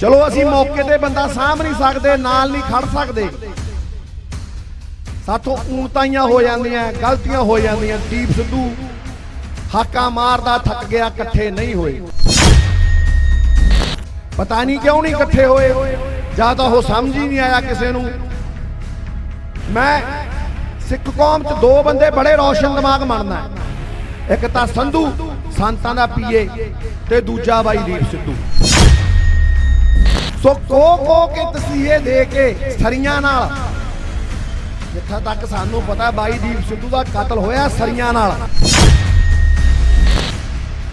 ਚਲੋ ਅਸੀਂ ਮੌਕੇ ਤੇ ਬੰਦਾ ਸਾਂਭ ਨਹੀਂ ਸਕਦੇ, ਨਾਲ ਨਹੀਂ ਖੜ ਸਕਦੇ। ਸਾਥੋਂ ਊਣਤਾਈਆਂ ਹੋ ਜਾਂਦੀਆਂ, ਗਲਤੀਆਂ ਹੋ ਜਾਂਦੀਆਂ, ਦੀਪ ਸਿੱਧੂ ਹਾਕਾ ਮਾਰਦਾ, ਥੱਕ ਗਿਆ, ਇਕੱਠੇ ਨਹੀਂ ਹੋਏ। ਪਤਾ ਨਹੀਂ ਕਿਉਂ ਨਹੀਂ ਇਕੱਠੇ ਹੋਏ, ਜਾਂ ਤਾਂ ਉਹ ਸਮਝ ਹੀ ਨਹੀਂ ਆਇਆ ਕਿਸੇ ਨੂੰ। ਮੈਂ ਸਿੱਖ ਕੌਮ 'ਚ ਦੋ ਬੰਦੇ ਬੜੇ ਰੌਸ਼ਨ ਦਿਮਾਗ ਮੰਨਦਾ ਇੱਕ ਤਾਂ ਸੰਧੂ, ਸੰਤਾਂ ਦਾ ਪੀਏ, ਤੇ ਦੂਜਾ ਬਾਈ ਦੀਪ ਸਿੱਧੂ। ਸੋ ਕੋ ਕੋ ਕੇ ਤਸੀਹੇ ਦੇ ਕੇ ਸਰੀਆਂ ਨਾਲ। ਜਿੱਥਾ ਤੱਕ ਸਾਨੂੰ ਪਤਾ ਬਾਈ ਦੀਪ ਸਿੱਧੂ ਦਾ ਕਤਲ ਹੋਇਆ ਸਰੀਆਂ ਨਾਲ।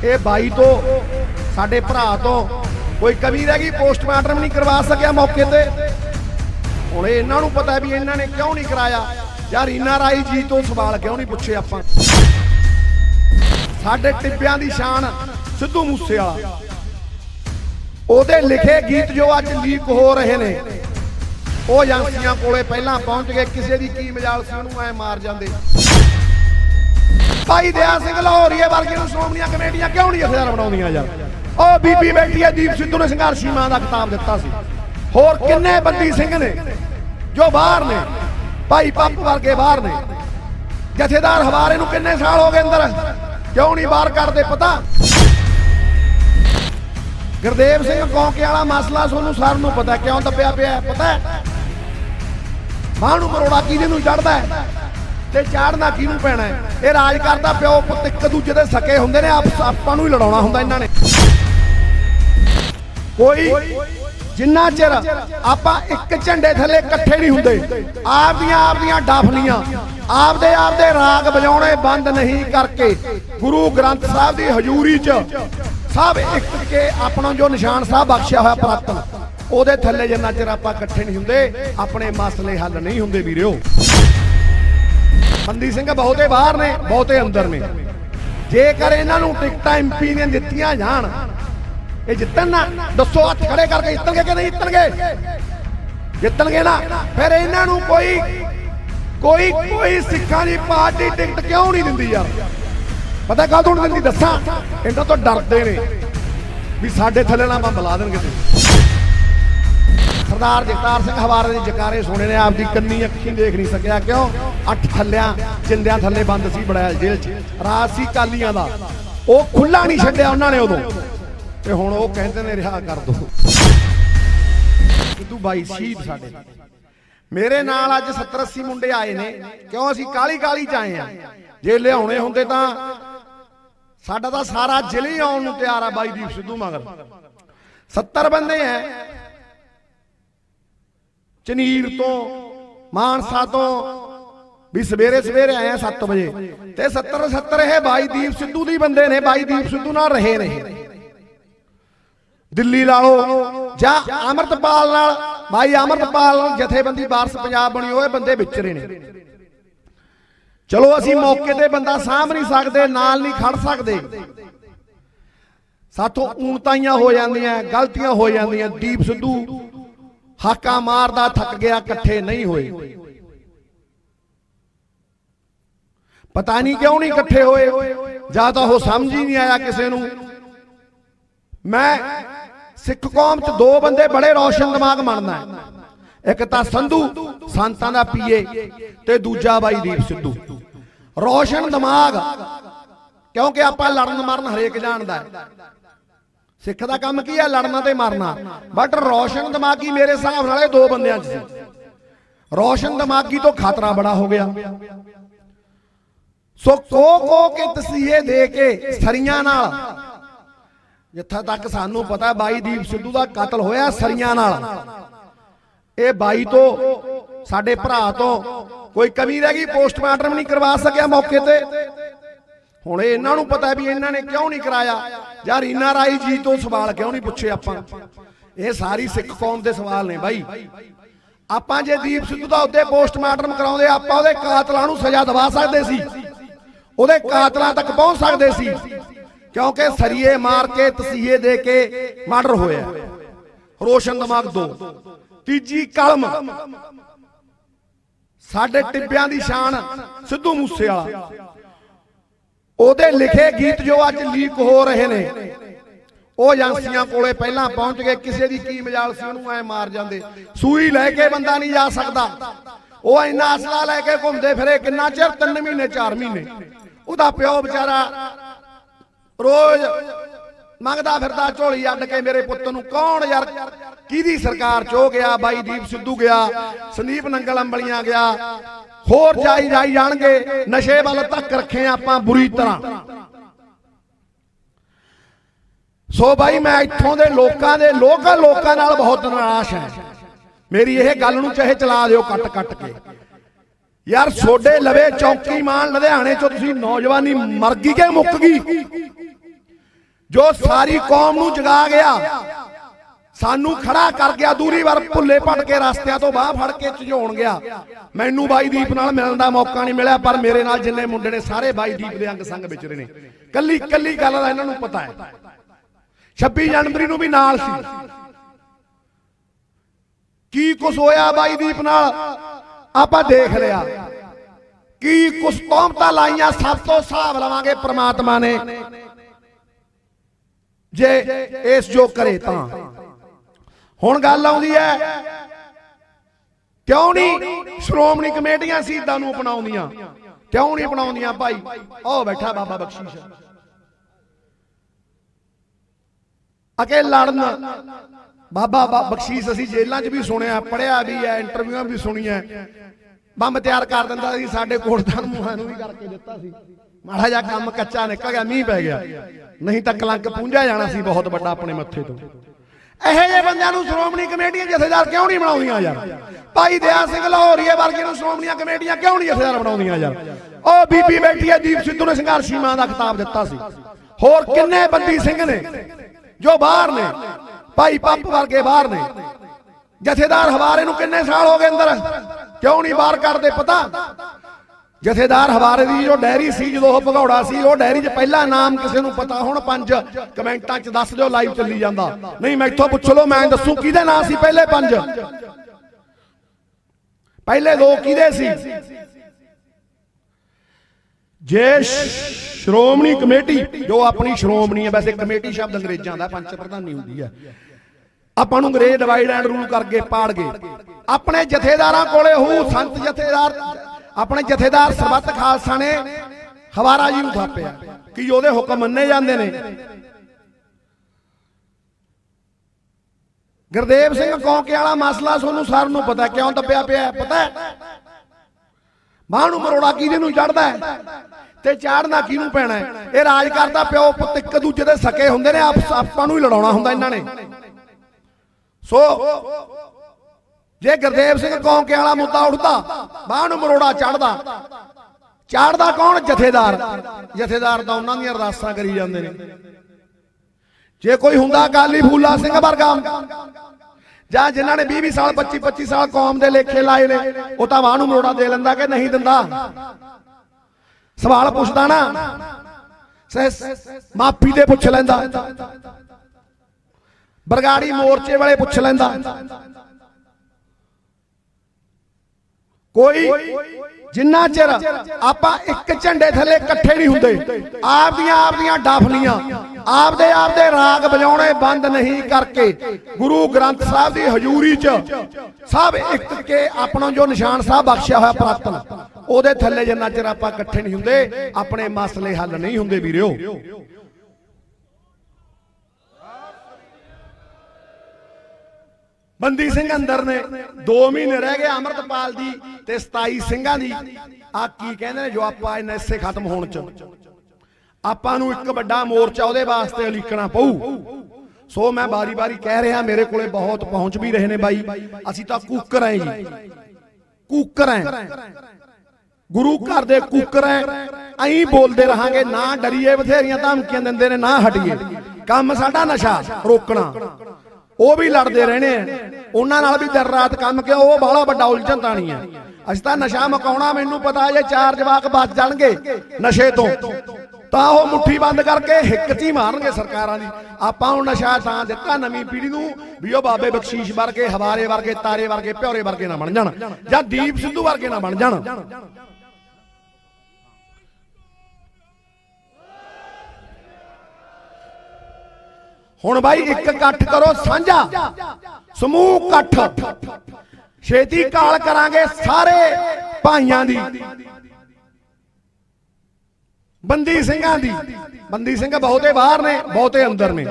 ਇਹ ਬਾਈ ਤੋਂ ਸਾਡੇ ਭਰਾ ਤੋਂ ਕੋਈ ਕਮੀ ਰਹਿ ਗਈ, ਪੋਸਟਮਾਰਟਮ ਨਹੀਂ ਕਰਵਾ ਸਕਿਆ ਮੌਕੇ ਤੇ। ਹੁਣ ਇਹਨਾਂ ਨੂੰ ਪਤਾ ਵੀ ਇਹਨਾਂ ਨੇ ਕਿਉਂ ਨਹੀਂ ਕਰਾਇਆ। ਯਾਰ ਰੀਨਾ ਰਾਈ ਜੀ ਤੋਂ ਸਵਾਲ ਕਿਉਂ ਨਹੀਂ ਪੁੱਛੇ ਆਪਾਂ? ਸਾਡੇ ਟਿੱਬਿਆਂ ਦੀ ਸ਼ਾਨ ਸਿੱਧੂ ਮੂਸੇ ਵਾਲਾ ਉਹਦੇ ਲਿਖੇ ਗੀਤ ਜੋ ਅੱਜ ਲੀਕ ਹੋ ਰਹੇ ਨੇ, ਉਹ ਏਜੰਸੀਆਂ ਕੋਲੇ ਪਹਿਲਾਂ ਪਹੁੰਚ ਗਏ, ਕਿਸੇ ਦੀ ਕੀ ਮਜਾਲ ਸੀ ਉਹਨੂੰ ਐ ਮਾਰ ਜਾਂਦੇ। ਭਾਈ ਦਿਆ ਸਿੰਘ ਲਾਹੌਰੀਏ ਵਰਗੇ ਨੂੰ ਸ਼੍ਰੋਮਣੀਆਂ ਕਮੇਟੀਆਂ ਕਿਉਂ ਨਹੀਂ ਅਖਿਆਰ ਬਣਾਉਂਦੀਆਂ ਯਾਰ? ਉਹ ਬੀਬੀ ਬੈਠੀ ਹੈ, ਦੀਪ ਸਿੱਧੂ ਨੇ ਸੰਘਰਸ਼ੀ ਮਾਂ ਦਾ ਕਿਤਾਬ ਦਿੱਤਾ ਸੀ। ਹੋਰ ਕਿੰਨੇ ਬੰਦੀ ਸਿੰਘ ਨੇ ਜੋ ਬਾਹਰ ਨੇ, ਭਾਈ ਪੱਪ ਵਰਗੇ ਬਾਹਰ ਨੇ। ਜਥੇਦਾਰ ਹਵਾਰੇ ਨੂੰ ਕਿੰਨੇ ਸਾਲ ਹੋ ਗਏ ਅੰਦਰ? ਕਿਉਂ ਨਹੀਂ ਬਾਹਰ ਕਰਦੇ ਪਤਾ? ਗੁਰਦੇਵ ਸਿੰਘ ਕੌਂਕੇ ਵਾਲਾ ਮਸਲਾ ਤੁਹਾਨੂੰ ਸਾਰਿਆਂ ਨੂੰ ਪਤਾ ਕਿਉਂ ਦੱਬਿਆ ਪਿਆ ਪਤਾ ਮਾਂ ਨੂੰ ਮਰੋੜਾ ਕਿਹਦੇ ਨੂੰ ਚੜਦਾ ਤੇ ਚਾੜਨਾ ਕਿਹਨੂੰ ਪੈਣਾ ਇਹ ਰਾਜ ਕਰਦਾ ਪਿਓ ਪੁੱਤ ਇੱਕ ਦੂਜੇ ਦੇ ਸਕੇ ਹੁੰਦੇ ਨੇ ਆਪ ਆਪਾਂ ਨੂੰ ਹੀ ਲੜਾਉਣਾ ਹੁੰਦਾ ਇਹਨਾਂ ਨੇ। ਕੋਈ ਜਿੰਨਾ ਚਿਰ ਆਪਾਂ ਇੱਕ ਝੰਡੇ ਥੱਲੇ ਇਕੱਠੇ ਨਹੀਂ ਹੁੰਦੇ, ਆਪਦੀਆਂ ਆਪਦੀਆਂ ਡਾਫਲੀਆਂ ਆਪਦੇ ਆਪਦੇ ਰਾਗ ਵਜਾਉਣੇ ਬੰਦ ਨਹੀਂ ਕਰਕੇ ਗੁਰੂ ਗ੍ਰੰਥ ਸਾਹਿਬ ਦੀ ਹਜ਼ੂਰੀ 'ਚ ਸਭ ਇੱਕ ਕੇ ਆਪਣਾ ਜੋ ਨਿਸ਼ਾਨ ਸਾਹਿਬ ਬਖਸ਼ਿਆ ਹੋਇਆ ਪ੍ਰਾਤਨ, ਉਹਦੇ ਥੱਲੇ ਜਿੰਨਾ ਚਿਰ ਆਪਾਂ ਇਕੱਠੇ ਨਹੀਂ ਹੁੰਦੇ, ਆਪਣੇ ਮਸਲੇ ਹੱਲ ਨਹੀਂ ਹੁੰਦੇ ਵੀਰਿਓ। ਬੰਦੀ ਸਿੰਘ ਬਹੁਤੇ ਬਾਹਰ ਨੇ, ਬਹੁਤੇ ਅੰਦਰ ਨੇ। ਜੇਕਰ ਇਹਨਾਂ ਨੂੰ ਟਿਕਟਾਂ ਐਮਪੀ ਨੇ ਦਿੱਤੀਆਂ ਜਾਣ, ਇਹ ਜਿੱਤਣ ਨਾ, ਦੱਸੋ ਹੱਥ ਖੜੇ ਕਰਕੇ ਜਿੱਤਣਗੇ ਕਿ ਨਹੀਂ ਜਿੱਤਣਗੇ? ਜਿੱਤਣਗੇ ਨਾ, ਫਿਰ ਇਹਨਾਂ ਨੂੰ ਕੋਈ ਕੋਈ ਕੋਈ ਸਿੱਖਾਂ ਦੀ ਪਾਰਟੀ ਟਿਕਟ ਕਿਉਂ ਨਹੀਂ ਦਿੰਦੀ ਯਾਰ? ਪਤਾ ਕਾਹ ਤੋਂ ਨਹੀਂ ਦੱਸਾਂ? ਇਹਨਾਂ ਤੋਂ ਡਰਦੇ ਨੇ ਵੀ ਸਾਡੇ ਥੱਲੇ ਨਾ ਬੰਬ ਲਾ ਦੇਣਗੇ ਤੇ ਸਰਦਾਰ ਜਗਤਾਰ ਸਿੰਘ ਹਵਾਰੇ ਦੇ ਜਕਾਰੇ ਸੁਣੇ ਨੇ, ਆਪਦੀ ਕੰਨੀ ਅੱਖੀਂ ਦੇਖ ਨਹੀਂ ਸਕਿਆ। ਕਿਉਂ? ਅੱਠ ਥੱਲਿਆਂ ਜਿੰਦਿਆਂ ਥੱਲੇ ਬੰਦ ਸੀ ਬੜਾਇਲ ਜੇਲ੍ਹ 'ਚ। ਰਾਜ ਸੀ ਕਾਲੀਆਂ ਦਾ। ਉਹ ਖੁੱਲਾ ਨਹੀਂ ਛੱਡਿਆ ਉਹਨਾਂ ਨੇ ਉਦੋਂ। ਤੇ ਹੁਣ ਉਹ ਕਹਿੰਦੇ ਨੇ, ਰਿਹਾ ਕਰ ਦੋ। ਸਿੱਧੂ ਬਾਈ ਸ਼ਹੀਦ ਸਾਡੇ। ਮੇਰੇ ਨਾਲ ਅੱਜ 70 80 ਮੁੰਡੇ ਆਏ ਨੇ। ਕਿਉਂ? ਅਸੀਂ ਕਾਲੀ ਕਾਲੀ ਚ ਆਏ ਆ। ਜੇ ਲਿਆਉਣੇ ਹੁੰਦੇ ਤਾਂ ਸਾਡਾ ਤਾਂ ਸਾਰਾ ਜ਼ਿਲ੍ਹਾ ਹੀ ਆਉਣ ਨੂੰ ਤਿਆਰ ਆ ਬਾਈ ਦੀਪ ਸਿੱਧੂ ਮਗਰ। 70 ਬੰਦੇ ਐ। ਚਨੀਰ ਤੋਂ, ਮਾਨਸਾ ਤੋਂ ਵੀ ਸਵੇਰੇ ਸਵੇਰੇ ਆਏ ਆ 7 ਵਜੇ। ਤੇ 70 70 ਇਹ ਬਾਈ ਦੀਪ ਸਿੱਧੂ ਦੀ ਬੰਦੇ ਨੇ, ਬਾਈ ਦੀਪ ਸਿੱਧੂ ਨਾਲ ਰਹੇ ਨੇ। ਦਿੱਲੀ ਲਾ ਲਓ ਜਾਂ ਅਮਰਤਪਾਲ ਨਾਲ, ਬਾਈ ਅਮਰਤਪਾਲ ਨਾਲ ਜਥੇਬੰਦੀ ਵਾਰਸ ਪੰਜਾਬ ਬਣੀ ਹੋਏ ਬੰਦੇ ਵਿਚਰੇ ਨੇ। ਚਲੋ ਅਸੀਂ ਮੌਕੇ ਤੇ ਬੰਦਾ ਸਾਂਭ ਨਹੀਂ ਸਕਦੇ, ਨਾਲ ਨਹੀਂ ਖੜ ਸਕਦੇ। ਸਾਥੋਂ ਊਣਤਾਈਆਂ ਹੋ ਜਾਂਦੀਆਂ, ਗਲਤੀਆਂ ਹੋ ਜਾਂਦੀਆਂ, ਦੀਪ ਸਿੱਧੂ ਹਾਕਾ ਮਾਰਦਾ, ਥੱਕ ਗਿਆ, ਇਕੱਠੇ ਨਹੀਂ ਹੋਏ। ਪਤਾ ਨਹੀਂ ਕਿਉਂ ਨਹੀਂ ਇਕੱਠੇ ਹੋਏ, ਜਾਂ ਤਾਂ ਉਹ ਸਮਝ ਹੀ ਨਹੀਂ ਆਇਆ ਕਿਸੇ ਨੂੰ। ਮੈਂ ਸਿੱਖ ਕੌਮ 'ਚ ਦੋ ਬੰਦੇ ਬੜੇ ਰੌਸ਼ਨ ਦਿਮਾਗ ਮੰਨਦਾ ਇੱਕ ਤਾਂ ਸੰਧੂ, ਸੰਤਾਂ ਦਾ ਪੀਏ ਤੇ ਦੂਜਾ ਬਾਈ ਦੀਪ ਸਿੱਧੂ। ਰੌਸ਼ਨ ਦਿਮਾਗ, ਕਿਉਂਕਿ ਆਪਾਂ ਲੜਨ ਮਰਨ ਹਰੇਕ ਜਾਣਦਾ ਹੈ। ਸਿੱਖ ਦਾ ਕੰਮ ਕੀ ਹੈ? ਲੜਨਾ ਤੇ ਮਰਨਾ। ਬਟ ਰੌਸ਼ਨ ਦਿਮਾਗੀ ਮੇਰੇ ਹਿਸਾਬ ਨਾਲ ਇਹ ਦੋ ਬੰਦਿਆਂ 'ਚ ਸੀ। ਰੌਸ਼ਨ ਦਿਮਾਗੀ ਤੋਂ ਖਤਰਾ ਬੜਾ ਹੋ ਗਿਆ। ਸੋ ਕੋ ਕੋ ਕੇ ਤਸੀਹੇ ਦੇ ਕੇ ਸਰੀਆਂ ਨਾਲ। ਜਿੱਥਾ ਤੱਕ ਸਾਨੂੰ ਪਤਾ ਬਾਈ ਦੀਪ ਸਿੱਧੂ ਦਾ ਕਤਲ ਹੋਇਆ ਸਰੀਆਂ ਨਾਲ। ਇਹ ਬਾਈ ਤੋਂ ਸਾਡੇ ਭਰਾ ਤੋਂ ਕੋਈ ਕਮੀ ਰਹਿ ਗਈ ਪੋਸਟਮਾਰਟਮ ਨਹੀਂ ਕਰਵਾ ਸਕਿਆ ਮੌਕੇ ਤੇ। ਹੁਣ ਇਹ ਇਹਨਾਂ ਨੂੰ ਪਤਾ ਵੀ ਇਹਨਾਂ ਨੇ ਕਿਉਂ ਨਹੀਂ ਕਰਾਇਆ। ਜਾਂ ਰੀਨਾ ਰਾਈ ਜੀ ਤੋਂ ਸਵਾਲ ਕਿਉਂ ਨਹੀਂ ਪੁੱਛੇ ਆਪਾਂ? ਇਹ ਸਾਰੀ ਸਿੱਖ ਕੌਮ ਦੇ ਸਵਾਲ ਨੇ ਬਾਈ। ਆਪਾਂ ਜੇ ਦੀਪ ਸਿੱਧੂ ਦਾ ਉੱਤੇ ਪੋਸਟਮਾਰਟਮ ਕਰਾਉਂਦੇ, ਆਪਾਂ ਉਹਦੇ ਕਾਤਲਾਂ ਨੂੰ ਸਜ਼ਾ ਦਵਾ ਸਕਦੇ ਸੀ। ਉਹਦੇ ਕਾਤਲਾਂ ਤੱਕ ਪਹੁੰਚ ਸਕਦੇ ਸੀ। ਕਿਉਂਕਿ ਸਰੀਏ ਮਾਰ ਕੇ, ਤਸੀਹੇ ਦੇ ਕੇ ਮਰਡਰ ਹੋਇਆ। ਰੋਸ਼ਨ ਦਿਮਾਗ ਦੋ। ਤੀਜੀ ਕਲਮ। ਸਾਡੇ ਟਿੱਬਿਆਂ ਦੀ ਸ਼ਾਨ, ਸਿੱਧੂ ਮੂਸੇ ਵਾਲਾ ਉਹਦੇ ਲਿਖੇ ਗੀਤ ਜੋ ਅੱਜ ਲੀਕ ਹੋ ਰਹੇ ਨੇ, ਉਹ ਏਜੰਸੀਆਂ ਕੋਲੇ ਪਹਿਲਾਂ ਪਹੁੰਚ ਗਏ, ਕਿਸੇ ਦੀ ਕੀ ਮਜਾਲ ਸੀ, ਉਹਨੂੰ ਐ ਮਾਰ ਜਾਂਦੇ। ਸੂਈ ਲੈ ਕੇ ਬੰਦਾ ਨਹੀਂ ਜਾ ਸਕਦਾ। ਉਹ ਇੰਨਾ ਅਸਲਾ ਲੈ ਕੇ ਘੁੰਮਦੇ ਫਿਰੇ, ਕਿੰਨਾ ਚਿਰ? 3 ਮਹੀਨੇ 4 ਮਹੀਨੇ। ਉਹਦਾ ਪਿਓ ਵਿਚਾਰਾ ਰੋਜ਼ ਮੰਗਦਾ ਫਿਰਦਾ ਝੋਲੀ ਅੱਡ ਕੇ ਮੇਰੇ ਪੁੱਤ ਨੂੰ ਕੌਣ ਯਾਰ? ਕਿਹਦੀ ਸਰਕਾਰ ਚ ਹੋ ਗਿਆ? ਬਾਈ ਦੀਪ ਸਿੱਧੂ ਗਿਆ, ਸੰਦੀਪ ਨੰਗਲ ਅੰਬਲੀਆਂ ਗਿਆ। ਹੋਰ ਜਾਈ ਜਾਈ ਜਾਣਗੇ, ਨਸ਼ੇ ਵੱਲ ਧੱਕ ਰੱਖੇ ਆਪਾਂ ਬੁਰੀ ਤਰ੍ਹਾਂ। ਸੋ ਬਾਈ, ਮੈਂ ਇੱਥੋਂ ਦੇ ਲੋਕਾਂ ਦੇ ਲੋਕਾਂ ਲੋਕਾਂ ਨਾਲ ਬਹੁਤ ਨਿਰਾਸ਼ ਹਾਂ। ਮੇਰੀ ਇਹ ਗੱਲ ਨੂੰ ਚਾਹੇ ਚਲਾ ਦਿਓ ਕੱਟ ਕੱਟ ਕੇ। ਯਾਰ ਛੋਡੇ ਲਵੇ ਚੌਕੀ ਮਾਨ ਲੁਧਿਆਣੇ ਚੋਂ ਤੁਸੀਂ ਨੌਜਵਾਨੀ ਮਰ ਗਈ ਕਿ ਮੁੱਕ ਗਈ? ਜੋ ਸਾਰੀ ਕੌਮ ਨੂੰ ਜਗਾ ਗਿਆ, ਸਾਨੂੰ ਖੜਾ ਕਰ ਗਿਆ, ਦੂਰੀ ਵਾਰ ਭੁੱਲੇ ਭਟ ਕੇ ਰਸਤਿਆਂ ਤੋਂ ਬਾਹ ਫੜ ਕੇ ਝਜੋਣ ਗਿਆ। ਮੈਨੂੰ ਬਾਈ ਦੀਪ ਨਾਲ ਮਿਲਣ ਦਾ ਮੌਕਾ ਨਹੀਂ ਮਿਲਿਆ, ਪਰ ਮੇਰੇ ਨਾਲ ਜਿੰਨੇ ਮੁੰਡੇ ਨੇ, ਸਾਰੇ ਬਾਈ ਦੀਪ ਦੇ ਅੰਗ ਸੰਗ ਵਿਚਰੇ ਨੇ। ਕੱਲੀ ਕੱਲੀ ਗੱਲ ਦਾ ਇਹਨਾਂ ਨੂੰ ਪਤਾ ਹੈ। 26 ਜਨਵਰੀ ਨੂੰ ਵੀ ਨਾਲ ਸੀ। ਕੀ ਕੁਛ ਹੋਇਆ ਬਾਈ ਦੀਪ ਨਾਲ? ਆਪਾਂ ਦੇਖ ਲਿਆ। ਕੀ ਕੁਛ ਕੌਮਤਾਂ ਲਾਈਆਂ, ਸਭ ਤੋਂ ਹਿਸਾਬ ਲਵਾਂਗੇ ਪ੍ਰਮਾਤਮਾ ਨੇ। ਜੇ ਇਸ ਜੋ ਕਰੇ ਤਾਂ। ਹੁਣ ਗੱਲ ਆਉਂਦੀ ਹੈ, ਕਿਉਂ ਨਹੀਂ ਸ਼੍ਰੋਮਣੀ ਕਮੇਟੀਆਂ ਸੀਦਾਂ ਨੂੰ ਅਪਣਾਉਂਦੀਆਂ? ਕਿਉਂ ਨਹੀਂ ਅਪਣਾਉਂਦੀਆਂ ਭਾਈ? ਉਹ ਬੈਠਾ ਬਾਬਾ ਬਖਸ਼ੀਸ਼। ਅਕੇ ਲੜਨ। ਬਾਬਾ ਬਖਸ਼ੀਸ਼ ਅਸੀਂ ਜੇਲ੍ਹਾਂ 'ਚ ਵੀ ਸੁਣਿਆ ਪੜਿਆ ਵੀ ਹੈ, ਇੰਟਰਵਿਊਆਂ ਵੀ ਸੁਣੀਆਂ। ਬੰਬ ਤਿਆਰ ਕਰ ਦਿੰਦਾ ਸੀ, ਸਾਡੇ ਕੋਟਦਾਨ ਮੂੰਹਾਂ ਨੂੰ ਵੀ ਕਰਕੇ ਦਿੱਤਾ ਸੀ। ਮਾੜਾ ਜਿਹਾ ਕੰਮ ਕੱਚਾ ਨਿਕਲ ਗਿਆ, ਮੀਂਹ ਪੈ ਗਿਆ। ਨਹੀਂ ਤਾਂ ਕਲੰਕ ਪੁੰਝਿਆ ਜਾਣਾ ਸੀ ਬਹੁਤ ਵੱਡਾ ਆਪਣੇ ਮੱਥੇ ਤੋਂ। ਇਹੋ ਜਿਹੇ ਬੰਦਿਆਂ ਨੂੰ ਸ਼੍ਰੋਮਣੀ ਕਮੇਟੀਆਂ ਜਥੇਦਾਰ ਕਿਉਂ ਨਹੀਂ ਬਣਾਉਂਦੀਆਂ ਯਾਰ? ਭਾਈ ਦਇਆ ਸਿੰਘ ਲਾਹੌਰੀਏ ਵਰਗੇ ਨੂੰ ਸ਼੍ਰੋਮਣੀਆਂ ਕਮੇਟੀਆਂ ਕਿਉਂ ਨਹੀਂ ਜਥੇਦਾਰ ਬਣਾਉਂਦੀਆਂ ਯਾਰ? ਉਹ ਬੀਬੀ ਬੈਠੀ ਹੈ, ਦੀਪ ਸਿੱਧੂ ਨੇ ਸੰਘਰਸ਼ੀ ਮਾਂ ਦਾ ਖਿਤਾਬ ਦਿੱਤਾ ਸੀ। ਹੋਰ ਕਿੰਨੇ ਬੰਦੀ ਸਿੰਘ ਨੇ ਜੋ ਬਾਹਰ ਨੇ? ਭਾਈ ਪੰਪ ਵਰਗੇ ਬਾਹਰ ਨੇ। ਜਥੇਦਾਰ ਹਵਾਰੇ ਨੂੰ ਕਿੰਨੇ ਸਾਲ ਹੋ ਗਏ ਅੰਦਰ? ਕਿਉਂ ਨਹੀਂ ਬਾਹਰ ਕਰਦੇ ਪਤਾ? ਜਥੇਦਾਰ ਹਵਾਰੇ ਦੀ ਜੋ ਡੈਰੀ ਸੀ, ਜਦੋਂ ਉਹ ਭਗੌੜਾ ਸੀ, ਉਹ ਡੈਰੀ 'ਚ ਪਹਿਲਾ ਨਾਮ ਕਿਸੇ ਨੂੰ ਪਤਾ ਹੁਣ, ਪੰਜ ਕਮੈਂਟਾਂ 'ਚ ਦੱਸ ਦਿਓ ਲਾਈਵ ਚੱਲੀ ਜਾਂਦਾ। ਨਹੀਂ ਮੈਥੋਂ ਪੁੱਛ ਲਓ, ਮੈਂ ਦੱਸੂ ਕਿਹਦੇ ਨਾਂ ਸੀ ਪਹਿਲੇ ਪੰਜ? ਪਹਿਲੇ ਦੋ ਕਿਹਦੇ ਸੀ? ਜੇ ਸ਼੍ਰੋਮਣੀ ਕਮੇਟੀ, ਜੋ ਆਪਣੀ ਸ਼੍ਰੋਮਣੀ ਹੈ, ਵੈਸੇ ਕਮੇਟੀ ਸ਼ਬਦ ਅੰਗਰੇਜ਼ਾਂ ਦਾ ਪੰਚ ਪ੍ਰਧਾਨੀ ਹੁੰਦੀ ਹੈ। ਆਪਾਂ ਨੂੰ ਅੰਗਰੇਜ਼ ਡਿਵਾਈਡ ਐਂਡ ਰੂਲ ਕਰਕੇ ਪਾੜ ਗਏ। ਆਪਣੇ ਜਥੇਦਾਰਾਂ ਕੋਲੇ ਹੂ, ਸੰਤ ਜਥੇਦਾਰ ਆਪਣੇ ਜਥੇਦਾਰ ਸਰਬੱਤ ਖਾਲਸਾ ਨੇ ਹਵਾਰਾ ਜੀ ਨੂੰ ਥਾਪਿਆ ਕਿ ਉਹਦੇ ਹੁਕਮ ਮੰਨੇ ਜਾਂਦੇ ਨੇ। ਗੁਰਦੇਵ ਸਿੰਘ ਕੌਂਕੇ ਵਾਲਾ ਮਸਲਾ ਤੁਹਾਨੂੰ ਸਾਰਿਆਂ ਨੂੰ ਪਤਾ, ਕਿਉਂ ਦੱਬਿਆ ਪਿਆ ਪਤਾ ਮਾਂ ਨੂੰ ਮਰੋੜਾ ਕਿਹਦੇ ਨੂੰ ਚੜਦਾ ਤੇ ਚਾੜਨਾ ਕਿਹਨੂੰ ਪੈਣਾ ਇਹ ਰਾਜ ਕਰਦਾ ਪਿਓ ਪੁੱਤ ਇੱਕ ਦੂਜੇ ਦੇ ਸਕੇ ਹੁੰਦੇ ਨੇ, ਆਪਸ ਆਪਾਂ ਨੂੰ ਹੀ ਲੜਾਉਣਾ ਹੁੰਦਾ ਇਹਨਾਂ ਨੇ। ਸੋ ਜੇ ਗੁਰਦੇਵ ਸਿੰਘ ਕੌਂਕੇ ਵਾਲਾ ਮੁੱਦਾ ਉੱਠਦਾ, ਬਾਹ ਨੂੰ ਮਰੋੜਾ ਚੜਦਾ, ਚਾੜਦਾ ਕੌਣ? ਜਥੇਦਾਰ। ਜਥੇਦਾਰ ਤਾਂ ਉਹਨਾਂ ਦੀਆਂ ਅਰਦਾਸਾਂ ਕਰੀ ਜਾਂਦੇ ਨੇ। ਜੇ ਕੋਈ ਹੁੰਦਾ ਅਕਾਲੀ ਫੂਲਾ ਸਿੰਘ ਵਰਗਾ, ਜਾਂ ਜਿਨ੍ਹਾਂ ਨੇ 20 20 ਸਾਲ 25 25 ਸਾਲ ਕੌਮ ਦੇ ਲੇਖੇ ਲਾਏ ਨੇ, ਉਹ ਤਾਂ ਵਾਹ ਨੂੰ ਮਰੋੜਾ ਦੇ ਲੈਂਦਾ ਕਿ ਨਹੀਂ ਦਿੰਦਾ? ਸਵਾਲ ਪੁੱਛਦਾ ਨਾ। ਸਹਿ- ਮਾਫੀ ਤੇ ਪੁੱਛ ਲੈਂਦਾ। ਬਰਗਾੜੀ ਮੋਰਚੇ ਵਾਲੇ ਪੁੱਛ ਲੈਂਦਾ। ਕੋਈ ਜਿੰਨਾ ਚਿਰ ਆਪਾਂ ਇੱਕ ਝੰਡੇ ਥੱਲੇ ਇਕੱਠੇ ਨਹੀਂ ਹੁੰਦੇ, ਆਪਦੀਆਂ ਆਪਦੀਆਂ ਡਾਫਲੀਆਂ, ਆਪਦੇ ਆਪਦੇ ਰਾਗ ਵਜਾਉਣੇ ਬੰਦ ਨਹੀਂ ਕਰਕੇ ਗੁਰੂ ਗ੍ਰੰਥ ਸਾਹਿਬ ਦੀ ਹਜ਼ੂਰੀ 'ਚ ਸਭ ਇੱਕ ਕੇ ਆਪਣਾ ਜੋ ਨਿਸ਼ਾਨ ਸਾਹਿਬ ਬਖਸ਼ਿਆ ਹੋਇਆ ਪ੍ਰਾਤਨ, ਉਹਦੇ ਥੱਲੇ ਜਿੰਨਾ ਚਿਰ ਆਪਾਂ ਇਕੱਠੇ ਨਹੀਂ ਹੁੰਦੇ, ਆਪਣੇ ਮਸਲੇ ਹੱਲ ਨਹੀਂ ਹੁੰਦੇ ਵੀਰਿਓ। ਬੰਦੀ ਸਿੰਘ ਅੰਦਰ ਨੇ। 2 ਮਹੀਨੇ ਰਹਿ ਗਏ ਅਮਰਤਪਾਲ ਦੀ ਤੇ 27 ਸਿੰਘਾਂ ਦੀ। ਆ ਕੀ ਕਹਿੰਦੇ ਨੇ ਜੋ ਆਪਾਂ ਐਨਐਸਏ ਖਤਮ ਹੋਣ ਚ। ਆਪਾਂ ਨੂੰ ਇੱਕ ਵੱਡਾ ਮੋਰਚਾ ਉਹਦੇ ਵਾਸਤੇ ਉਲੀਕਣਾ ਪਊ। ਸੋ ਮੈਂ ਬਾਰੀ-ਬਾਰੀ ਕਹਿ ਰਿਹਾ, ਮੇਰੇ ਕੋਲੇ ਬਹੁਤ ਪਹੁੰਚ ਵੀ ਰਹੇ ਨੇ ਬਾਈ। ਅਸੀਂ ਤਾਂ ਕੂਕਰ ਐ ਜੀ। ਕੂਕਰ ਐ ਗੁਰੂ ਘਰ ਦੇ ਕੂਕਰ ਐ ਐਂ ਬੋਲਦੇ ਰਹਾਂਗੇ, ਨਾ ਡਰੀਏ ਬਥੇਰੀਆਂ ਧਮਕੀਆਂ ਦਿੰਦੇ ਨੇ, ਨਾ ਹਟੀਏ। ਕੰਮ ਸਾਡਾ ਨਸ਼ਾ, ਰੋਕਣਾ। ਉਹ ਵੀ ਲੜਦੇ ਰਹਿਣੇ ਆ। ਉਹਨਾਂ ਨਾਲ ਵੀ ਦਿਨ ਰਾਤ ਕੰਮ ਕਿਉਂ? ਉਹ ਬਾਹਲਾ ਵੱਡਾ ਉਲਝਣ ਤਾਣੀ ਆ। ਅਸੀਂ ਤਾਂ ਨਸ਼ਾ ਮਕਾਉਣਾ, ਮੈਨੂੰ ਪਤਾ ਜੇ ਚਾਰ ਜਵਾਕ ਬਚ ਜਾਣਗੇ ਨਸ਼ੇ ਤੋਂ, ਤਾਂ ਉਹ ਮੁੱਠੀ ਬੰਦ ਕਰਕੇ ਹਿੱਕ 'ਚ ਹੀ ਮਾਰਨਗੇ ਸਰਕਾਰਾਂ ਦੀ। ਆਪਾਂ ਨੂੰ ਨਸ਼ਾ ਤਾਂ ਦਿੱਤਾ ਨਵੀਂ ਪੀੜ੍ਹੀ ਨੂੰ ਵੀ ਉਹ ਬਾਬੇ ਬਖਸ਼ੀਸ਼ ਵਰਗੇ, ਹਵਾਰੇ ਵਰਗੇ, ਤਾਰੇ ਵਰਗੇ, ਪਿਓਰੇ ਵਰਗੇ ਨਾ ਬਣ ਜਾਣ ਜਾਂ ਦੀਪ ਸਿੱਧੂ ਵਰਗੇ ਨਾ ਬਣ ਜਾਣ। ਹੁਣ ਬਾਈ ਇੱਕ ਇਕੱਠ ਕਰੋ ਸਾਂਝਾ। ਸਮੂਹ ਇਕੱਠ। ਛੇਤੀ ਕਾਲ ਕਰਾਂਗੇ ਸਾਰੇ ਭਾਈਆਂ ਦੀ। ਬੰਦੀ ਸਿੰਘਾਂ ਦੀ। ਬੰਦੀ ਸਿੰਘ ਬਹੁਤੇ ਬਾਹਰ ਨੇ, ਬਹੁਤੇ ਅੰਦਰ ਨੇ।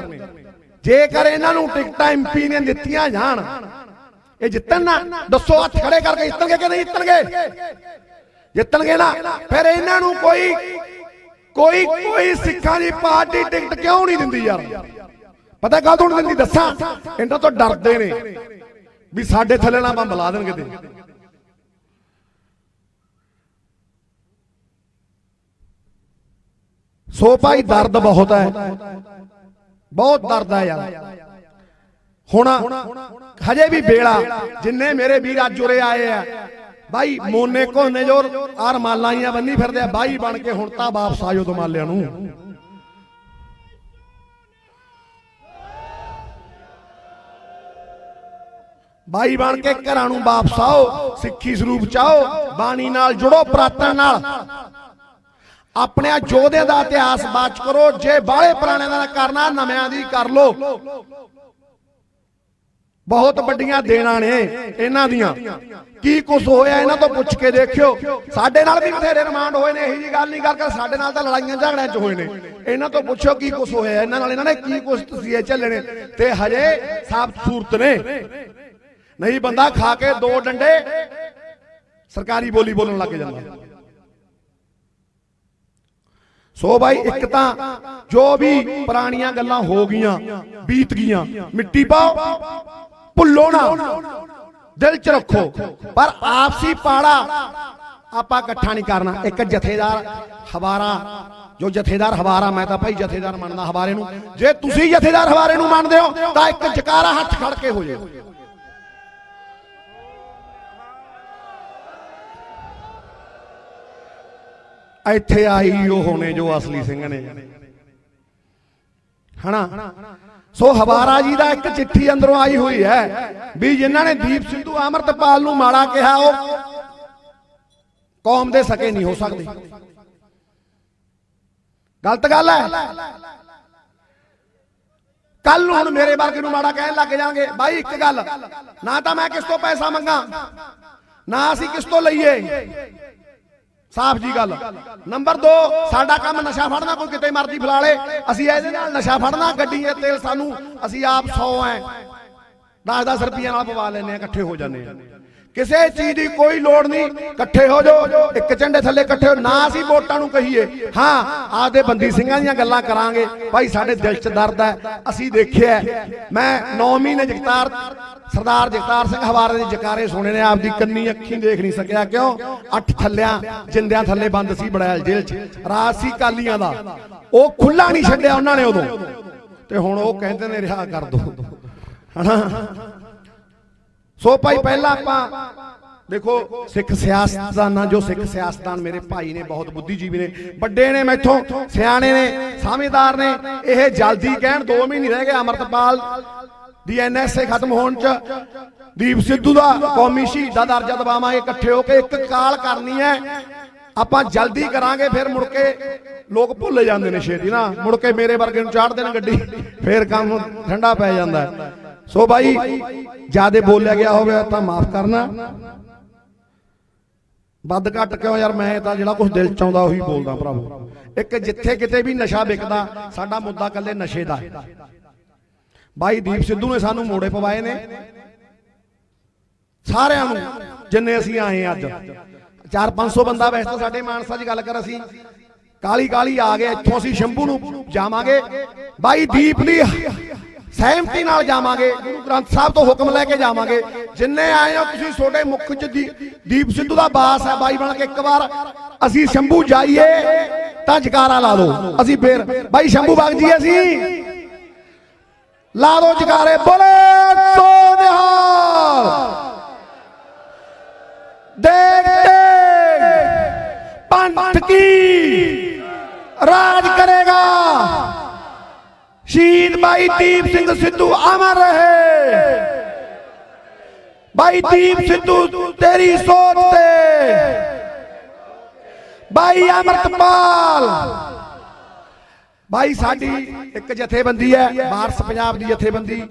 ਜੇਕਰ ਇਹਨਾਂ ਨੂੰ ਟਿਕਟਾਂ ਐਮਪੀ ਨੇ ਦਿੱਤੀਆਂ ਜਾਣ, ਇਹ ਜਿੱਤਣ ਨਾ, ਦੱਸੋ ਹੱਥ ਖੜੇ ਕਰਕੇ ਜਿੱਤਣਗੇ ਕਿ ਨਹੀਂ ਜਿੱਤਣਗੇ? ਜਿੱਤਣਗੇ ਨਾ, ਫਿਰ ਇਹਨਾਂ ਨੂੰ ਕੋਈ ਕੋਈ ਕੋਈ ਸਿੱਖਾਂ ਦੀ ਪਾਰਟੀ ਟਿਕਟ ਕਿਉਂ ਨਹੀਂ ਦਿੰਦੀ ਯਾਰ? ਪਤਾ ਕਾਹ ਤੋਂ ਦਿੰਦੀ ਦੱਸਾਂ? ਇਹਨਾਂ ਤੋਂ ਡਰਦੇ ਨੇ ਵੀ ਸਾਡੇ ਥੱਲੇ ਨਾ ਬੰਬ ਲਾ ਦੇਣਗੇ ਤੇ। ਸੋ ਭਾਈ ਦਰਦ ਬਹੁਤ ਹੈ। ਬਹੁਤ ਦਰਦ ਹੈ ਯਾਰ। ਹੁਣ ਹਜੇ ਵੀ ਬੇੜਾ ਜਿੰਨੇ ਮੇਰੇ ਵੀਰ ਅੱਜ ਉਰੇ ਆਏ ਆ। ਬਾਈ ਮੋਨੇ ਕੋਨੇ ਜੋ ਆਰ ਮਾਲਾਈਆਂ ਬੰਨੀ ਫਿਰਦੇ ਆ। ਬਾਈ ਬਣ ਕੇ ਹੁਣ ਤਾਂ ਵਾਪਸ ਆਜੋ ਦਮਾਲਿਆਂ ਨੂੰ। ਬਾਈ ਬਣ ਕੇ ਘਰਾਂ ਨੂੰ ਵਾਪਸ ਆਓ, ਸਿੱਖੀ ਸਰੂਪ ਚਾਓ ਬਾਣੀ ਨਾਲ ਜੁੜੋ ਪ੍ਰਾਤਨ ਨਾਲ। ਆਪਣੇ ਯੋਧਿਆਂ ਦਾ ਇਤਿਹਾਸ ਬਾਚ ਕਰੋ, ਜੇ ਬਾਹਲੇ ਪੁਰਾਣਿਆਂ ਦਾ ਕਰਨਾ, ਨਵਿਆਂ ਦੀ ਕਰ ਲੋ ਬਹੁਤ ਵੱਡੀਆਂ ਦੇਣਾ ਨੇ ਇਹਨਾਂ ਦੀਆਂ। ਕੀ ਕੁਝ ਹੋਇਆ ਇਹਨਾਂ ਤੋਂ ਪੁੱਛ ਕੇ ਦੇਖਿਓ। ਸਾਡੇ ਨਾਲ ਵੀ ਬਥੇਰੇ ਰਿਮਾਂਡ ਹੋਏ ਨੇ, ਇਹੀ ਜੀ ਗੱਲ ਨਹੀਂ ਕਰਕੇ ਸਾਡੇ ਨਾਲ ਤਾਂ ਲੜਾਈਆਂ ਝਗੜਿਆਂ 'ਚ ਹੋਏ ਨੇ। ਇਹਨਾਂ ਤੋਂ ਪੁੱਛੋ ਕੀ ਕੁਝ ਹੋਇਆ, ਇਹਨਾਂ ਨਾਲ ਇਹਨਾਂ ਨੇ ਕੀ ਕੁਝ ਤਸੀਹੇ ਨੇ। ਤੇ ਹਜੇ ਸਾਫ਼ ਸੂਰਤ ਨੇ। ਨਹੀਂ, ਬੰਦਾ ਖਾ ਕੇ ਦੋ ਡੰਡੇ ਸਰਕਾਰੀ ਬੋਲੀ ਬੋਲਣ ਲੱਗ ਜਾਂਦਾ। ਸੋ ਭਾਈ ਇੱਕ ਤਾਂ ਜੋ ਵੀ ਪੁਰਾਣੀਆਂ ਗੱਲਾਂ ਹੋ ਗਈਆਂ, ਬੀਤ ਗਈਆਂ, ਮਿੱਟੀ ਪਾਓ, ਭੁੱਲੋ ਨਾ, ਦਿਲ 'ਚ ਰੱਖੋ। ਪਰ ਆਪਸੀ ਪਾੜਾ ਆਪਾਂ ਇਕੱਠਾ ਨਹੀਂ ਕਰਨਾ। ਇੱਕ ਜਥੇਦਾਰ ਹਵਾਰਾ, ਜੋ ਜਥੇਦਾਰ ਹਵਾਰਾ, ਮੈਂ ਤਾਂ ਭਾਈ ਜਥੇਦਾਰ ਮੰਨਦਾ ਹਵਾਰੇ ਨੂੰ। ਜੇ ਤੁਸੀਂ ਜਥੇਦਾਰ ਹਵਾਰੇ ਨੂੰ ਮੰਨਦੇ ਹੋ, ਤਾਂ ਇੱਕ ਜਕਾਰਾ ਹੱਥ ਖੜ ਕੇ ਹੋ ਜਾਓ ਇੱਥੇ ਆਈ ਉਹ ਨੇ ਜੋ ਅਸਲੀ ਸਿੰਘ ਨੇ। ਹਨਾ? ਸੋ ਹਵਾਰਾ ਜੀ ਦਾ ਇੱਕ ਚਿੱਠੀ ਅੰਦਰੋਂ ਆਈ ਹੋਈ ਹੈ ਵੀ ਜਿਨ੍ਹਾਂ ਨੇ ਦੀਪ ਸਿੱਧੂ ਅਮਰਤਪਾਲ ਨੂੰ ਮਾੜਾ ਕਿਹਾ, ਉਹ ਕੌਮ ਦੇ ਸਕੇ ਨਹੀਂ ਹੋ ਸਕਦੇ। ਗਲਤ ਗੱਲ ਹੈ। ਕੱਲ ਨੂੰ ਹੁਣ ਮੇਰੇ ਵਰਗੇ ਨੂੰ ਮਾੜਾ ਕਹਿਣ ਲੱਗ ਜਾਣਗੇ। ਬਾਈ, ਇੱਕ ਗੱਲ। ਨਾ ਤਾਂ ਮੈਂ ਕਿਸ ਤੋਂ ਪੈਸਾ ਮੰਗਾ, ਨਾ ਅਸੀਂ ਕਿਸ ਤੋਂ ਲਈਏ। ਸਾਫ਼ ਜੀ ਗੱਲ। ਨੰਬਰ 2 ਸਾਡਾ ਕੰਮ ਨਸ਼ਾ ਫੜਨਾ, ਕੋਈ ਕਿਤੇ ਮਰਜ਼ੀ ਫਲਾ ਲੇ। ਅਸੀਂ ਇਹਦੇ ਨਾਲ ਨਸ਼ਾ ਫੜਨਾ ਗੱਡੀ ਦੇ ਤੇਲ ਸਾਨੂੰ ਅਸੀਂ ਆਪ 100 ਐ। 10-10 ਰੁਪਈਆ ਨਾਲ ਪਵਾ ਲੈਨੇ ਆ ਇਕੱਠੇ ਹੋ ਜਾਂਦੇ ਆ ਕਿਸੇ ਚੀਜ਼ ਦੀ ਕੋਈ ਲੋੜ ਨਹੀਂ, ਇਕੱਠੇ ਹੋ ਜਾਓ, ਇੱਕ ਝੰਡੇ ਥੱਲੇ ਇਕੱਠੇ ਹੋ ਨਾ ਅਸੀਂ ਵੋਟਾਂ ਨੂੰ ਕਹੀਏ। ਹਾਂ, ਆਪਦੇ ਬੰਦੀ ਸਿੰਘਾਂ ਦੀਆਂ ਗੱਲਾਂ ਕਰਾਂਗੇ। ਭਾਈ, ਸਾਡੇ ਦਿਲ 'ਚ ਦਰਦ ਹੈ। ਅਸੀਂ ਦੇਖਿਆ ਮੈਂ 9 ਮਹੀਨੇ ਜਗਤਾਰ, ਸਰਦਾਰ ਜਗਤਾਰ ਸਿੰਘ ਹਵਾਰੇ ਦੇ ਜਕਾਰੇ ਸੁਣੇ ਨੇ। ਆਪਦੀ ਕੰਨੀ ਅੱਖੀਂ ਦੇਖ ਨਹੀਂ ਸਕਿਆ। ਕਿਉਂ? ਅੱਠ ਥੱਲਿਆਂ, ਜਿੰਦਿਆਂ ਥੱਲੇ ਬੰਦ ਸੀ ਬੜੈਲ ਜੇਲ੍ਹ 'ਚ। ਰਾਜ ਸੀ ਕਾਲੀਆਂ ਦਾ। ਉਹ ਖੁੱਲਾ ਨਹੀਂ ਛੱਡਿਆ ਉਹਨਾਂ ਨੇ ਉਦੋਂ। ਤੇ ਹੁਣ ਉਹ ਕਹਿੰਦੇ ਨੇ, ਰਿਹਾ ਕਰ ਦੋ। ਹਨਾ? ਸੋ ਭਾਈ, ਪਹਿਲਾਂ ਆਪਾਂ ਦੇਖੋ, ਸਿੱਖ ਸਿਆਸਤਦਾਨਾਂ, ਜੋ ਸਿੱਖ ਸਿਆਸਤਦਾਨ ਮੇਰੇ ਭਾਈ ਨੇ, ਬਹੁਤ ਬੁੱਧੀਜੀਵੀ ਨੇ, ਵੱਡੇ ਨੇ ਮੈਥੋਂ, ਸਿਆਣੇ ਨੇ, ਸਮਝਦਾਰ ਨੇ, ਇਹ ਜਲਦੀ ਕਹਿਣ 2 ਮਹੀਨੇ ਰਹਿ ਗਏ ਅਮਰਤਪਾਲ ਦੀ ਐਨਐਸਏ ਖਤਮ ਹੋਣ ਚ, ਦੀਪ ਸਿੱਧੂ ਦਾ, ਕੌਮੀ ਸ਼ਹੀਦ ਦਾ ਦਰਜਾ ਦਵਾਵਾਂਗੇ ਇਕੱਠੇ ਹੋ ਕੇ, ਇੱਕ ਕਾਲ ਕਰਨੀ ਹੈ। ਆਪਾਂ ਜਲਦੀ ਕਰਾਂਗੇ, ਫਿਰ ਮੁੜ ਕੇ ਲੋਕ ਭੁੱਲ ਜਾਂਦੇ ਨੇ ਛੇਤੀ ਨਾ, ਮੁੜ ਕੇ ਮੇਰੇ ਵਰਗੇ ਨੂੰ ਚਾੜ ਦੇਣ ਗੱਡੀ, ਫੇਰ ਕੰਮ ਠੰਡਾ ਪੈ ਜਾਂਦਾ ਸੋ ਬਾਈ, ਜਿਆਦੇ ਬੋਲਿਆ ਗਿਆ ਹੋਵੇ ਤਾਂ ਮਾਫ ਕਰਨਾ। ਵੱਧ ਘੱਟ ਕਿਉਂ ਯਾਰ, ਮੈਂ ਤਾਂ ਜਿਹੜਾ ਕੁਝ ਦਿਲ ਚ ਆਉਂਦਾ ਉਹੀ ਬੋਲਦਾ ਭਰਾਵੋ। ਇੱਕ ਜਿੱਥੇ ਕਿਤੇ ਵੀ ਨਸ਼ਾ ਵਿਕਦਾ, ਸਾਡਾ ਮੁੱਦਾ ਕੱਲੇ ਨਸ਼ੇ ਦਾ ਹੈ। ਬਾਈ ਦੀਪ ਸਿੱਧੂ ਨੇ ਸਾਨੂੰ ਮੋੜੇ ਪਵਾਏ ਨੇ। ਸਾਰਿਆਂ ਨੂੰ, ਜਿੰਨੇ ਅਸੀਂ ਆਏ ਹਾਂ ਅੱਜ। 4-500 ਬੰਦਾ ਵੈਸੇ ਤਾਂ ਸਾਡੇ ਮਾਨਸਾ 'ਚ ਗੱਲ ਕਰ ਅਸੀਂ। ਕਾਲੀ ਕਾਲੀ ਆ ਗਏ, ਇੱਥੋਂ ਅਸੀਂ ਸ਼ੰਭੂ ਨੂੰ ਜਾਵਾਂਗੇ। ਬਾਈ ਦੀਪ ਦੀ ਸਹਿਮਤੀ ਨਾਲ ਜਾਵਾਂਗੇ, ਗੁਰੂ ਗ੍ਰੰਥ ਸਾਹਿਬ ਤੋਂ ਹੁਕਮ ਲੈ ਕੇ ਜਾਵਾਂਗੇ। ਜਿੰਨੇ ਆਏ ਹੋ, ਤੁਸੀਂ ਛੋਟੇ ਮੁੱਖ 'ਚ ਦੀਪ ਸਿੱਧੂ ਦਾ ਬਾਸ ਹੈ ਬਾਈ ਬਣ ਕੇ ਇੱਕ ਵਾਰ। ਅਸੀਂ ਸ਼ੰਭੂ ਜਾਈਏ, ਤਾਂ ਜਕਾਰਾ ਲਾ ਲਓ। ਅਸੀਂ ਫੇਰ ਬਾਈ ਸ਼ੰਭੂ ਵਗ ਜੀ, ਅਸੀਂ ਲਾ ਦੋ ਜਕਾਰੇ। ਬੋਲੇ, ਸੋ ਨਿਹਾਲ। ਦੇਖਤੇ ਪੰਥ ਕੀ ਰਾਜ ਕਰੇਗਾ। ਸ਼ਹੀਦ ਭਾਈ ਦੀਪ ਸਿੰਘ ਸਿੱਧੂ ਅਮਰ ਰਹੇ। ਭਾਈ ਦੀਪ ਸਿੱਧੂ, ਤੇਰੀ ਸੋਚ ਤੇ। ਭਾਈ ਅਮਰਤਪਾਲ। ਬਾਈ ਸਾਡੀ ਇੱਕ ਜਥੇਬੰਦੀ ਹੈ, ਵਾਰਸ ਪੰਜਾਬ ਦੀ ਜਥੇਬੰਦੀ।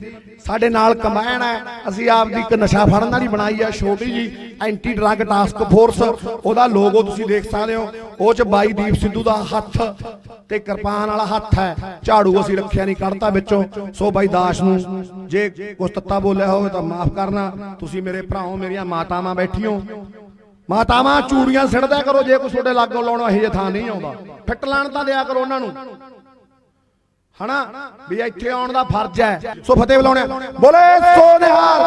ਸਾਡੇ ਨਾਲ ਕੰਬਾਈਨ ਹੈ। ਅਸੀਂ ਆਪ ਦੀ ਇੱਕ ਨਸ਼ਾ ਫੜਨ ਵਾਲੀ ਬਣਾਈ ਹੈ ਛੋਟੀ ਜੀ ਐਂਟੀ ਡਰੱਗ ਟਾਸਕ ਫੋਰਸ ਉਹਦਾ ਲੋਗੋ ਤੁਸੀਂ ਦੇਖ ਸਕਦੇ ਹੋ। ਉਹ ਚ ਬਾਈ ਦੀਪ ਸਿੱਧੂ ਦਾ ਹੱਥ ਤੇ ਕਿਰਪਾਨ ਵਾਲਾ ਹੱਥ ਹੈ। ਝਾੜੂ ਅਸੀਂ ਰੱਖਿਆ ਨਹੀਂ, ਕੱਢਤਾ ਵਿੱਚੋਂ। ਸੋ ਬਾਈ ਦਾਸ ਨੂੰ ਜੇ ਕੁਛ ਤੱਤਾ ਬੋਲਿਆ ਹੋਵੇ ਤਾਂ ਮਾਫ ਕਰਨਾ। ਤੁਸੀਂ ਮੇਰੇ ਭਰਾਓ, ਮੇਰੀਆਂ ਮਾਤਾਵਾਂ ਬੈਠੀਓ। ਮਾਤਾਵਾਂ ਚੂੜੀਆਂ ਸਿੜਦਾ ਕਰੋ, ਜੇ ਕੋਈ ਤੁਹਾਡੇ ਲਾਗੋਂ ਲਾਉਣਾ, ਇਹ ਥਾਂ ਨਹੀਂ ਆਉਂਦਾ। ਫਿੱਟ ਲਾਣ ਤਾਂ ਦਿਆ ਕਰੋ ਉਹਨਾਂ ਨੂੰ। ਹਨਾ? ਵੀ ਇੱਥੇ ਆਉਣ ਦਾ ਫਰਜ਼ ਹੈ। ਸੋ ਫਤਿਹ ਬੁਲਾਉਣੇ ਬੋਲੇ ਸੋ ਨਿਹਾਲ।